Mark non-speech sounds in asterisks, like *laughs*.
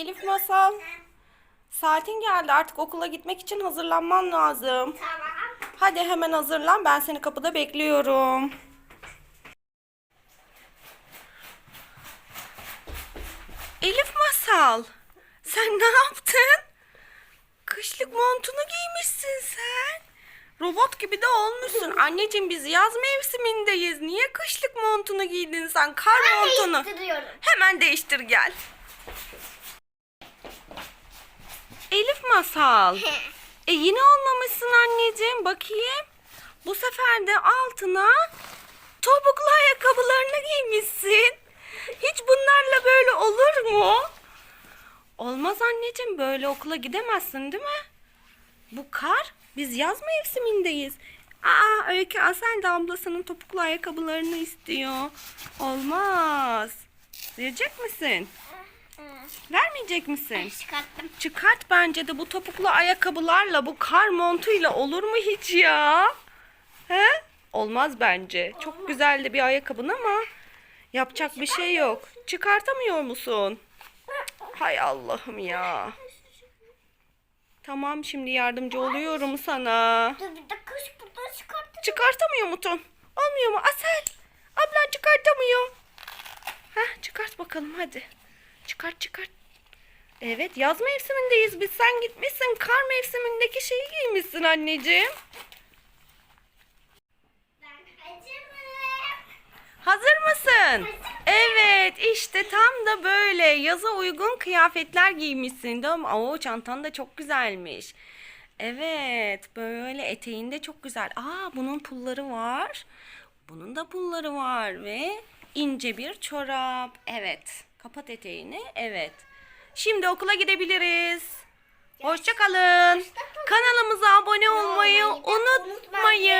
Elif Masal. Saatin geldi artık okula gitmek için hazırlanman lazım. Tamam. Hadi hemen hazırlan ben seni kapıda bekliyorum. Elif Masal. Sen ne yaptın? Kışlık montunu giymişsin sen. Robot gibi de olmuşsun. Anneciğim biz yaz mevsimindeyiz. Niye kışlık montunu giydin sen? Kar montunu. Değiştiriyorum. Hemen değiştir gel. Masal. E yine olmamışsın anneciğim. Bakayım. Bu sefer de altına topuklu ayakkabılarını giymişsin. Hiç bunlarla böyle olur mu? Olmaz anneciğim. Böyle okula gidemezsin değil mi? Bu kar. Biz yaz mevsimindeyiz. Aa Öykü Asel de ablasının topuklu ayakkabılarını istiyor. Olmaz. Verecek misin? Vermeyecek misin? Çıkarttım. Çıkart bence de bu topuklu ayakkabılarla bu kar montuyla olur mu hiç ya? He? Olmaz bence. Çok güzel de bir ayakkabın ama yapacak bir şey yok. Çıkartamıyor musun? *laughs* Hay Allah'ım ya. Tamam şimdi yardımcı oluyorum sana. Dur bir dakika şu buradan çıkarttım. Çıkartamıyor musun? Olmuyor mu? Asel. Ablan çıkartamıyor. Heh, çıkart bakalım hadi. Çıkart çıkart. Evet yaz mevsimindeyiz biz. Sen gitmişsin kar mevsimindeki şeyi giymişsin anneciğim. Hazır mısın? Evet işte tam da böyle yaza uygun kıyafetler giymişsin değil mi? Oo çantan da çok güzelmiş. Evet böyle eteğinde çok güzel. Aa bunun pulları var. Bunun da pulları var ve ince bir çorap. Evet kapat eteğini. Evet. Şimdi okula gidebiliriz. Hoşçakalın. Kanalımıza abone olmayı unutmayın.